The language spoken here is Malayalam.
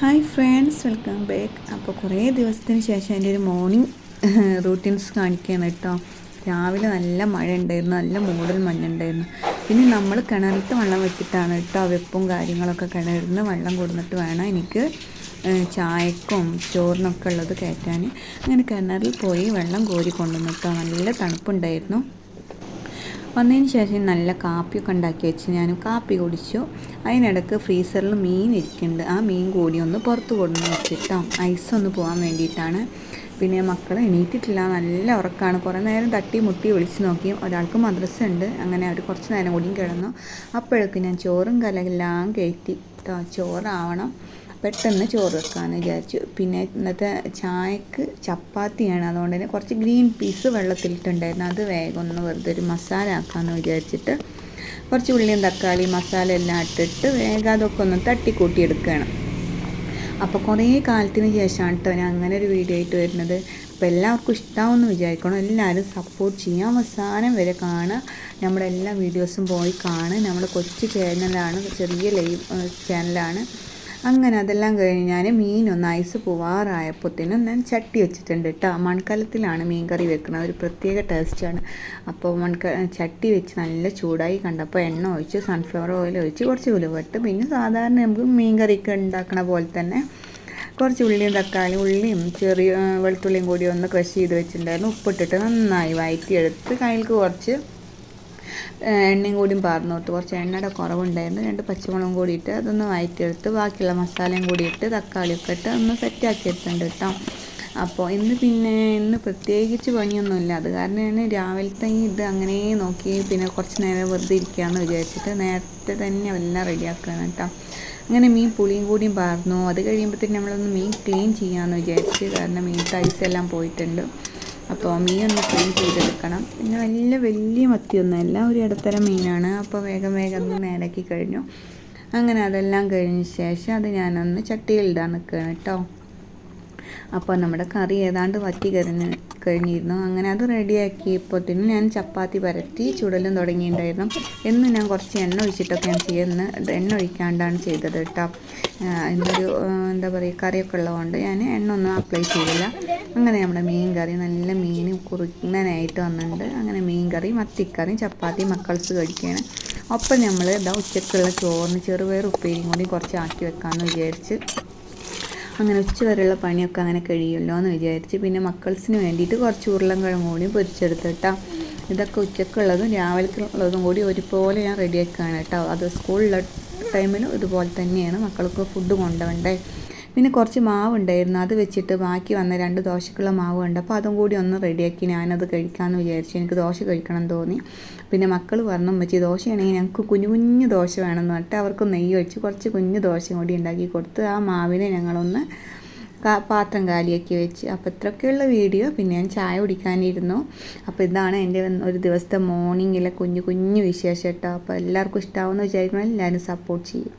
ഹായ് ഫ്രണ്ട്സ് വെൽക്കം ബാക്ക് അപ്പോൾ കുറേ ദിവസത്തിന് ശേഷം എന്റെ ഒരു മോർണിംഗ് റൂട്ടീൻസ് കാണിക്കുകയാണ് കേട്ടോ. രാവിലെ നല്ല മഴ ഉണ്ടായിരുന്നു നല്ല മൂടൽ മഞ്ഞുണ്ടായിരുന്നു. പിന്നെ നമ്മൾ കിണറിലത്തെ വെള്ളം വെച്ചിട്ടാണ് കേട്ടോ വെപ്പും കാര്യങ്ങളൊക്കെ കിണറിൽ നിന്ന് വെള്ളം കൊടുത്തിട്ട് വേണം എനിക്ക് ചായക്കും ചോറിനൊക്കെ ഉള്ളത് കയറ്റാൻ. അങ്ങനെ കിണറിൽ പോയി വെള്ളം കോരി കൊണ്ടുവന്നു കേട്ടോ നല്ല തണുപ്പുണ്ടായിരുന്നു. വന്നതിന് ശേഷം നല്ല കാപ്പിയൊക്കെ ഉണ്ടാക്കി വെച്ച് ഞാൻ കാപ്പി കുടിച്ചു. അതിനിടക്ക് ഫ്രീസറിൽ മീൻ ഇരിക്കുന്നുണ്ട്. ആ മീൻ കൂടി ഒന്ന് പുറത്ത് കൊണ്ടുവന്ന് വെച്ചിട്ടോ. ഐസ് ഒന്ന് പോകാൻ വേണ്ടിയിട്ടാണ്. പിന്നെ മക്കൾ എണീറ്റിട്ടില്ല. നല്ല ഉറക്കമാണ് കുറേ നേരം തട്ടി മുട്ടി വിളിച്ച് നോക്കി. ഒരാൾക്ക് മദ്രസ ഉണ്ട് അങ്ങനെ അവർ കുറച്ച് നേരം കൂടിയും കിടന്നു. അപ്പോഴേക്കും ഞാൻ ചോറും കലയെല്ലാം കയറ്റി. ചോറാവണം. പെട്ടെന്ന് ചോറ് വെക്കാമെന്ന് വിചാരിച്ചു. പിന്നെ ഇന്നത്തെ ചായക്ക് ചപ്പാത്തിയാണ്. അതുകൊണ്ട് തന്നെ കുറച്ച് ഗ്രീൻ പീസ് വെള്ളത്തിലിട്ടുണ്ടായിരുന്നു. അത് വേഗം ഒന്ന് വെറുതെ ഒരു മസാല ആക്കാമെന്ന് വിചാരിച്ചിട്ട് കുറച്ച് ഉള്ളിയും തക്കാളി മസാല എല്ലാം ഇട്ടിട്ട് വേഗം അതൊക്കെ ഒന്ന് തട്ടിക്കൂട്ടിയെടുക്കുകയാണ് അപ്പോൾ കുറേ കാലത്തിന് ശേഷമാണ് കേട്ടോ ഞാൻ അങ്ങനെ ഒരു വീഡിയോ ആയിട്ട് വരുന്നത്. അപ്പോൾ എല്ലാവർക്കും ഇഷ്ടമാവുമെന്ന് വിചാരിക്കണം. എല്ലാവരും സപ്പോർട്ട് ചെയ്യാം. അവസാനം വരെ കാണുക. നമ്മുടെ എല്ലാ വീഡിയോസും പോയി കാണുക. നമ്മുടെ കൊച്ചു ചാനലാണ് ചെറിയ ലൈവ് ചാനലാണ് അങ്ങനെ അതെല്ലാം കഴിഞ്ഞ് ഞാൻ മീനൊന്ന് ഐസ് പോവാറായപ്പോഴത്തേനും ഞാൻ ചട്ടി വെച്ചിട്ടുണ്ട് കേട്ടോ മൺകലത്തിലാണ് മീൻ കറി വെക്കുന്നത്. ഒരു പ്രത്യേക ടേസ്റ്റാണ് അപ്പോൾ മൺക ചട്ടി വെച്ച് നല്ല ചൂടായി കണ്ടപ്പോൾ എണ്ണ ഒഴിച്ച് സൺഫ്ലവർ ഓയിൽ ഒഴിച്ച് കുറച്ച് ഉലുവട്ട് പിന്നെ സാധാരണ നമുക്ക് മീൻ കറിയൊക്കെ ഉണ്ടാക്കണ പോലെ തന്നെ കുറച്ച് ഉള്ളിയും തക്കാളി ഉള്ളിയും ചെറിയ വെളുത്തുള്ളിയും കൂടി ഒന്ന് ക്രഷ് ചെയ്ത് വെച്ചിട്ടുണ്ടായിരുന്നു. ഉപ്പിട്ടിട്ട് നന്നായി വയറ്റിയെടുത്ത് കയ്യിൽക്ക് കുറച്ച് എണ്ണയും കൂടിയും പാർന്നു കുറച്ച് എണ്ണയുടെ കുറവുണ്ടായിരുന്നു. രണ്ട് പച്ചമുളകും കൂടി ഇട്ട് അതൊന്ന് വഴറ്റിയെടുത്ത് ബാക്കിയുള്ള മസാലയും കൂടി ഇട്ട് തക്കാളിയൊക്കെ ഇട്ട് ഒന്ന് സെറ്റാക്കി എടുത്തിട്ടുണ്ട് കേട്ടോ അപ്പോൾ ഇന്ന് പിന്നെ ഇന്ന് പ്രത്യേകിച്ച് പണിയൊന്നുമില്ല. അത് കാരണം ഞാൻ രാവിലത്തെ ഇത് അങ്ങനെ നോക്കി പിന്നെ കുറച്ച് നേരം വെറുതെ ഇരിക്കുകയെന്ന് വിചാരിച്ചിട്ട് നേരത്തെ തന്നെ എല്ലാം റെഡിയാക്കുകയാണ് കേട്ടോ അങ്ങനെ മീൻ പുളിയും കൂടിയും പാർന്നു. അത് കഴിയുമ്പോഴത്തേക്കും നമ്മളൊന്ന് മീൻ ക്ലീൻ ചെയ്യാമെന്ന് വിചാരിച്ച് കാരണം മീൻ ടൈസ് എല്ലാം പോയിട്ടുണ്ട്. അപ്പോൾ മീൻ ഒന്ന് ക്ലീൻ ചെയ്തെടുക്കണം. പിന്നെ വലിയ വലിയ മത്തിയൊന്നുമല്ല ഒരു ഇടത്തരം മീനാണ്. അപ്പോൾ വേഗം വേഗം ഒന്ന് നേരാക്കി കഴിഞ്ഞു. അങ്ങനെ അതെല്ലാം കഴിഞ്ഞ ശേഷം അത് ഞാനൊന്ന് ചട്ടിയിലിടാൻ നിൽക്കുകയാണ് കേട്ടോ. അപ്പോൾ നമ്മുടെ കറി ഏതാണ്ട് വറ്റി കരഞ്ഞ് കഴിഞ്ഞിരുന്നു. അങ്ങനെ അത് റെഡിയാക്കിയപ്പോഴത്തേനും ഞാൻ ചപ്പാത്തി പരത്തി ചുടലും തുടങ്ങിയിട്ടുണ്ടായിരുന്നു. എന്ന് ഞാൻ കുറച്ച് എണ്ണ ഒഴിച്ചിട്ടൊക്കെ ഞാൻ ചെയ്യുന്നത് എണ്ണ ഒഴിക്കാണ്ടാണ് ചെയ്തത് കേട്ടോ. എന്നൊരു എന്താ പറയുക കറിയൊക്കെ ഉള്ളതുകൊണ്ട് ഞാൻ എണ്ണ ഒന്നും അപ്ലൈ ചെയ്തില്ല. അങ്ങനെ നമ്മുടെ മീൻ കറി നല്ല മീൻ കുറുക്കുന്നനായിട്ട് വന്നിട്ടുണ്ട്. അങ്ങനെ മീൻ കറി മത്തിക്കറി ചപ്പാത്തി മക്കൾസ് കഴിക്കുകയാണ് ഒപ്പം നമ്മൾ ഇതാ ഉച്ചക്കുള്ള ചോറിന് ചെറുപയർ ഉപ്പേരിയും കൂടി കുറച്ച് ആക്കി വെക്കാമെന്ന് വിചാരിച്ച് അങ്ങനെ ഉച്ച വരെയുള്ള പണിയൊക്കെ അങ്ങനെ കഴിയുമല്ലോ എന്ന് വിചാരിച്ച് പിന്നെ മക്കൾസിന് വേണ്ടിയിട്ട് കുറച്ച് ഉരുളൻകിഴങ്ങ് കൂടി പൊരിച്ചെടുത്തിട്ടാ. ഇതൊക്കെ ഉച്ചക്കുള്ളതും രാവിലത്തുള്ളതും കൂടി ഒരുപോലെ ഞാൻ റെഡിയാക്കുകയാണ് കേട്ടോ. അത് സ്കൂളിലെ ടൈമിലും ഇതുപോലെ തന്നെയാണ്. മക്കൾക്ക് ഫുഡ് കൊണ്ടുപോകണ്ടേ പിന്നെ കുറച്ച് മാവ് ഉണ്ടായിരുന്നു അത് വെച്ചിട്ട് ബാക്കി വന്ന രണ്ട് ദോശക്കുള്ള മാവ് ഉണ്ട് അപ്പോൾ അതും കൂടി ഒന്ന് റെഡിയാക്കി ഞാനത് കഴിക്കാമെന്ന് വിചാരിച്ചു. എനിക്ക് ദോശ കഴിക്കണം തോന്നി. പിന്നെ മക്കൾ പറഞ്ഞു വെച്ച് ദോശയാണെങ്കിൽ ഞങ്ങൾക്ക് കുഞ്ഞു കുഞ്ഞു ദോശ വേണമെന്ന് പറഞ്ഞിട്ട് അവർക്ക് നെയ്യ് ഒഴിച്ച് കുറച്ച് കുഞ്ഞു ദോശയും കൂടി ഉണ്ടാക്കി കൊടുത്ത് ആ മാവിനെ ഞങ്ങളൊന്ന് പാത്രം കാലിയാക്കി വെച്ച്. അപ്പോൾ ഇത്രയൊക്കെയുള്ള വീഡിയോ. പിന്നെ ഞാൻ ചായ കുടിക്കാനിരുന്നു. അപ്പോൾ ഇതാണ് എന്റെ ഒരു ദിവസത്തെ മോർണിംഗിലെ കുഞ്ഞു കുഞ്ഞു വിശേഷം കേട്ടോ. അപ്പോൾ എല്ലാവർക്കും ഇഷ്ടമാവുമെന്ന് വിചാരിക്കണം എല്ലാവരും സപ്പോർട്ട് ചെയ്യും.